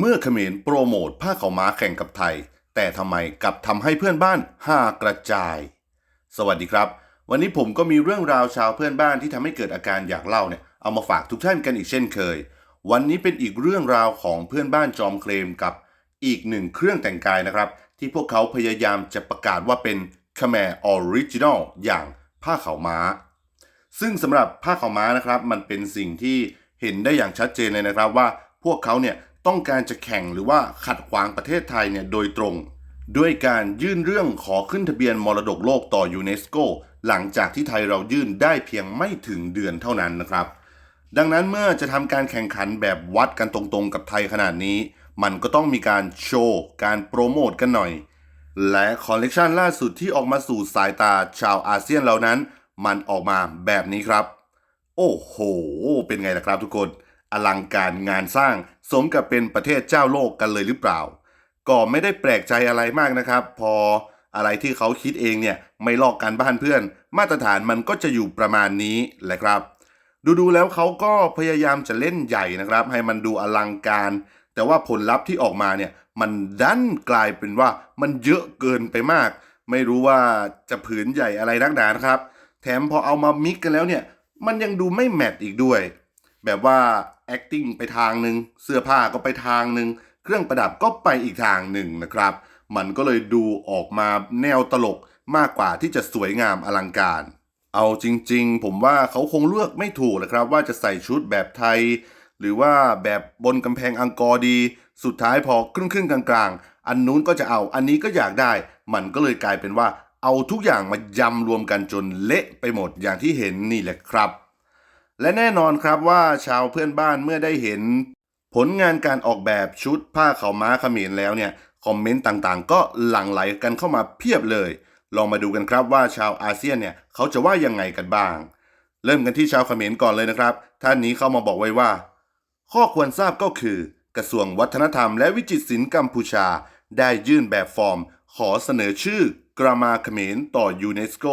เมื่อเขมรโปรโมทผ้าขาวม้าแข่งกับไทย แต่ทำไมกลับทำให้เพื่อนบ้านห่ากระจาย สวัสดีครับ วันนี้ผมก็มีเรื่องราวชาวเพื่อนบ้านที่ทำให้เกิดอาการอยากเล่าเนี่ยเอามาฝากทุกท่านกันอีกเช่นเคย วันนี้เป็นอีกเรื่องราวของเพื่อนบ้านจอมเคลมกับอีกหนึ่งเครื่องแต่งกายนะครับ ที่พวกเขาพยายามจะประกาศว่าเป็น Khmer Original อย่างผ้าขาวม้า ซึ่งสำหรับผ้าขาวม้านะครับ มันเป็นสิ่งที่เห็นได้อย่างชัดเจนเลยนะครับว่าพวกเขาเนี่ย ต้องการจะแข่งหรือว่าขัดขวางประเทศไทยเนี่ยโดยตรง ด้วยการยื่นเรื่องขอขึ้นทะเบียนมรดกโลกต่อยูเนสโกหลังจากที่ไทยเรายื่นได้เพียงไม่ถึงเดือนเท่านั้นนะครับ ดังนั้นเมื่อจะทำการแข่งขันแบบวัดกันตรงๆ กับไทยขนาดนี้ มันก็ต้องมีการโชว์การโปรโมทกันหน่อย และคอลเลกชันล่าสุดที่ออกมาสู่สายตาชาวอาเซียนเหล่านั้น มันออกมาแบบนี้ครับ โอ้โห เป็นไงล่ะครับทุกคน อลังการงานสร้าง สมกับเป็นประเทศเจ้าโลกกันเลยหรือเปล่า ก็ไม่ได้แปลกใจอะไรมากนะครับ พออะไรที่เขาคิดเองเนี่ยไม่ลอกการบ้านเพื่อน มาตรฐานมันก็จะอยู่ประมาณนี้แหละครับ ดูๆแล้วเขาก็พยายามจะเล่นใหญ่นะครับ ให้มันดูอลังการ แต่ว่าผลลัพธ์ที่ออกมาเนี่ยมันดันกลายเป็นว่ามันเยอะเกินไปมาก ไม่รู้ว่าจะผืนใหญ่อะไรนักหนานะครับ แถมพอเอามามิกกันแล้วเนี่ยมันยังดูไม่แมทอีกด้วย แบบว่า acting ไปทางหนึ่งเสื้อผ้าก็ไปทางหนึ่งเครื่องประดับก็ไปอีกทางหนึ่งนะครับ มันก็เลยดูออกมาแนวตลกมากกว่าที่จะสวยงามอลังการ เอาจริงๆ ผมว่าเขาคงเลือกไม่ถูกนะครับ ว่าจะใส่ชุดแบบไทย หรือว่าแบบบนกำแพงอังกอร์ดี สุดท้ายพอครึ่งครึ่งๆกลางๆ อันนู้นก็จะเอาอันนี้ก็อยากได้ มันก็เลยกลายเป็นว่าเอาทุกอย่างมายำรวมกันจนเละไปหมดอย่างที่เห็นนี่แหละครับ และแน่นอนครับว่าชาวเพื่อนบ้านเมื่อได้เห็น ผลงานการออกแบบชุดผ้าขาวม้าเขมรแล้วเนี่ยคอมเมนต์ต่างๆ ก็หลั่งไหลกันเข้ามาเพียบเลย ลองมาดูกันครับว่าชาวอาเซียนเนี่ยเขาจะว่ายังไงกันบ้าง เริ่มกันที่ชาวเขมรก่อนเลยนะครับ ท่านนี้เข้ามาบอกไว้ว่า ข้อควรทราบก็คือ กระทรวงวัฒนธรรมและวิจิตรศิลป์กัมพูชา ได้ยื่นแบบฟอร์ม ขอเสนอชื่อกรามาเขมรต่อยูเนสโก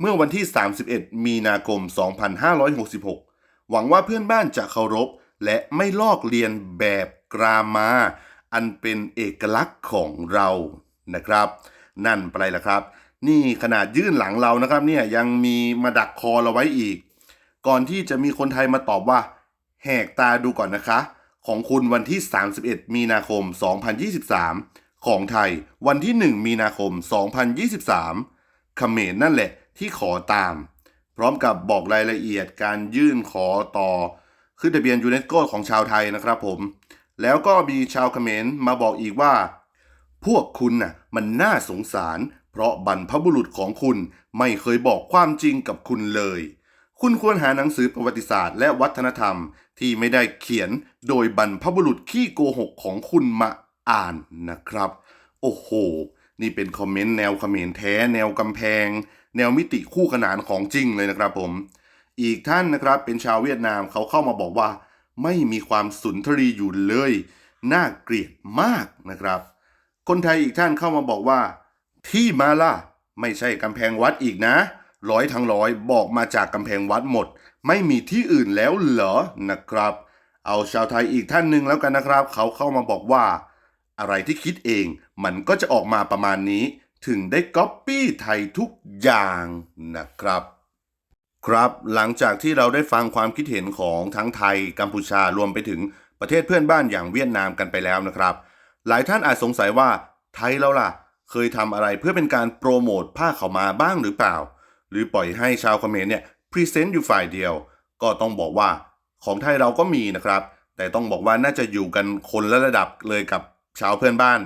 เมื่อวันที่ 31 มีนาคม 2566 หวังว่าเพื่อนบ้านจะเคารพ และไม่ลอกเลียนแบบกรามา อันเป็นเอกลักษณ์ของเรานะครับ นั่นไปละครับ นี่ขนาดยื่นหลังเรานะครับเนี่ยยังมีมาดักคอเราไว้อีก ก่อนที่จะมีคนไทยมาตอบว่า แหกตาดูก่อนนะคะ ของคุณวันที่ 31 มีนาคม 2023 ของไทยวันที่ 1 มีนาคม 2023เขมรนั่นแหละที่ขอตาม พร้อมกับบอกรายละเอียดการยื่นขอต่อขึ้นทะเบียนยูเนสโกของชาวไทยนะครับผม แล้วก็มีชาวเขมรมาบอกอีกว่า พวกคุณน่ะมันน่าสงสาร เพราะบรรพบุรุษของคุณไม่เคยบอกความจริงกับคุณเลย คุณควรหาหนังสือประวัติศาสตร์และวัฒนธรรมที่ไม่ได้เขียนโดยบรรพบุรุษขี้โกหกของคุณมาอ่านนะครับ โอ้โห นี่เป็นคอมเมนต์แนวเขมรแท้ แนวกำแพง แนวมิติคู่ขนานของจริงเลยนะครับผม อีกท่านนะครับเป็นชาวเวียดนามเขาเข้ามาบอกว่า ไม่มีความสุนทรีอยู่เลย น่าเกลียดมากนะครับ คนไทยอีกท่านเข้ามาบอกว่า ที่มาล่ะไม่ใช่กำแพงวัดอีกนะร้อยทั้งร้อยบอกมาจากกำแพงวัดหมด ไม่มีที่อื่นแล้วเหรอนะครับ เอาชาวไทยอีกท่านหนึ่งแล้วกันนะครับ เขาเข้ามาบอกว่า อะไรที่คิดเองมันก็จะออกมาประมาณนี้ ถึงได้ก๊อปปี้ไทยทุกอย่างนะครับ ครับหลังจากที่เราได้ฟังความคิดเห็นของทั้งไทยกัมพูชารวมไปถึงประเทศเพื่อนบ้านอย่างเวียดนามกันไปแล้วนะครับ หลายท่านอาจสงสัยว่าไทยเราล่ะ เคยทำอะไรเพื่อเป็นการโปรโมทผ้าเขามาบ้างหรือเปล่า หรือปล่อยให้ชาวเขมรเนี่ยพรีเซนต์อยู่ฝ่ายเดียว ก็ต้องบอกว่าของไทยเราก็มีนะครับ แต่ต้องบอกว่าน่าจะอยู่กันคนละระดับเลยกับชาวเพื่อนบ้าน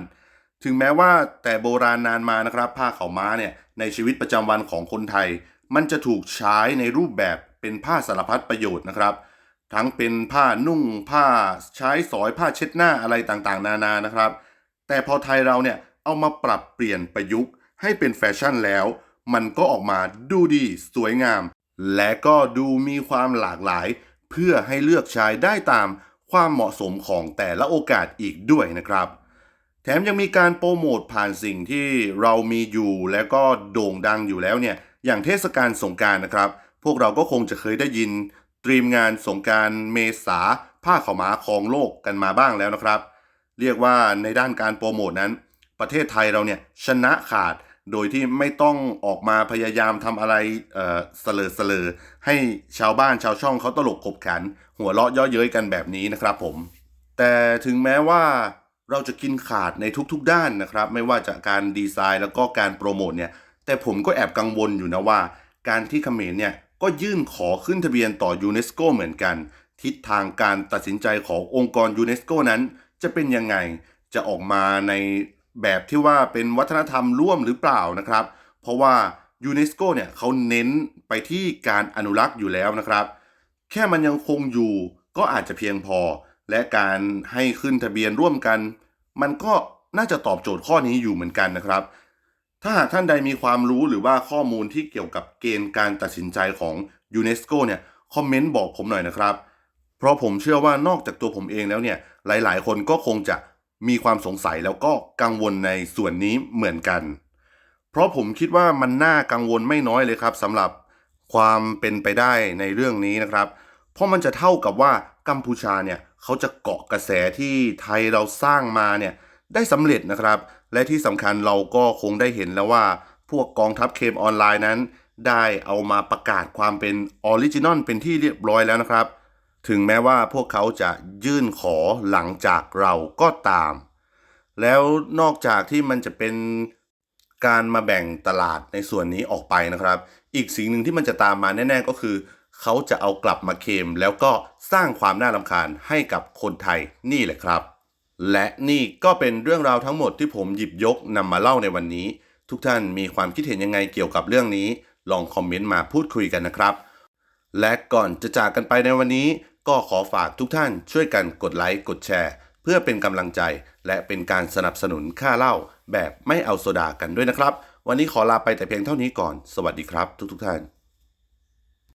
ถึงแม้ว่าแต่โบราณนานมานะครับผ้าขาวม้าเนี่ยในชีวิตประจำวันของคนไทย มันจะถูกใช้ในรูปแบบเป็นผ้าสารพัดประโยชน์นะครับ ทั้งเป็นผ้านุ่งผ้าใช้สอยผ้าเช็ดหน้าอะไรต่างๆ นานานะครับ แต่พอไทยเราเนี่ยเอามาปรับเปลี่ยนประยุกต์ ให้เป็นแฟชั่นแล้ว มันก็ออกมาดูดีสวยงาม และก็ดูมีความหลากหลาย เพื่อให้เลือกใช้ได้ตามความเหมาะสมของแต่ละโอกาสอีกด้วยนะครับ ถมยังมีการโปรโมทผ่านสิ่งที่เรามีอยู่และก็โด่งดังอยู่แล้วเนี่ย อย่างเทศกาลสงการนะครับ พวกเราก็คงจะเคยได้ยินตรีมงานสงการเมษาผ้าขาวม้าของโลกกันมาบ้างแล้วนะครับ เรียกว่าในด้านการโปรโมทนั้น ประเทศไทยเราเนี่ยชนะขาดโดยที่ไม่ต้องออกมาพยายามทำอะไรเออเสลอเสลอให้ชาวบ้านชาวช่องเขาตลกขบขัน หัวเราะย่อเย้ยกันแบบนี้นะครับผม แต่ถึงแม้ว่า เราจะกินขาดในทุกๆด้านนะครับ ไม่ว่าจะการดีไซน์แล้วก็การโปรโมทเนี่ย แต่ผมก็แอบกังวลอยู่นะว่า การที่เขมรเนี่ยก็ยื่นขอขึ้นทะเบียนต่อยูเนสโกเหมือนกัน ทิศทางการตัดสินใจขององค์กรยูเนสโกนั้น จะเป็นยังไง จะออกมาในแบบที่ว่าเป็นวัฒนธรรมร่วมหรือเปล่านะครับ เพราะว่ายูเนสโกเนี่ยเขาเน้นไปที่การอนุรักษ์อยู่แล้วนะครับ แค่มันยังคงอยู่ก็อาจจะเพียงพอ และการให้ขึ้นทะเบียนร่วมกัน มันก็น่าจะตอบโจทย์ข้อนี้อยู่เหมือนกันนะครับ ถ้าหากท่านใดมีความรู้หรือว่าข้อมูลที่เกี่ยวกับเกณฑ์การตัดสินใจของยูเนสโกเนี่ยคอมเมนต์บอกผมหน่อยนะครับ เพราะผมเชื่อว่านอกจากตัวผมเองแล้วเนี่ยหลายๆ คนก็คงจะมีความสงสัยแล้วก็กังวลในส่วนนี้เหมือนกัน เพราะผมคิดว่ามันน่ากังวลไม่น้อยเลยครับสำหรับความเป็นไปได้ในเรื่องนี้นะครับ เพราะมันจะเท่ากับว่ากัมพูชาเนี่ย เขาจะเกาะกระแสที่ไทยเราสร้างมาเนี่ยได้สำเร็จนะครับ และที่สำคัญเราก็คงได้เห็นแล้วว่า พวกกองทัพเคมออนไลน์นั้น ได้เอามาประกาศความเป็นออริจินอลเป็นที่เรียบร้อยแล้วนะครับ ถึงแม้ว่าพวกเขาจะยื่นขอหลังจากเราก็ตาม แล้วนอกจากที่มันจะเป็นการมาแบ่งตลาดในส่วนนี้ออกไปนะครับ อีกสิ่งหนึ่งที่มันจะตามมาแน่ ๆ ก็คือ เขาจะเอากลับมาเคลมแล้วก็สร้างความน่ารำคาญให้กับคนไทยนี่แหละครับ และนี่ก็เป็นเรื่องราวทั้งหมดที่ผมหยิบยกนำมาเล่าในวันนี้ ทุกท่านมีความคิดเห็นยังไงเกี่ยวกับเรื่องนี้ ลองคอมเมนต์มาพูดคุยกันนะครับ และก่อนจะจากกันไปในวันนี้ ก็ขอฝากทุกท่านช่วยกันกดไลค์กดแชร์ เพื่อเป็นกำลังใจ และเป็นการสนับสนุนค่าเล่า แบบไม่เอาโซดากันด้วยนะครับ วันนี้ขอลาไปแต่เพียงเท่านี้ก่อน สวัสดีครับ ทุกๆท่าน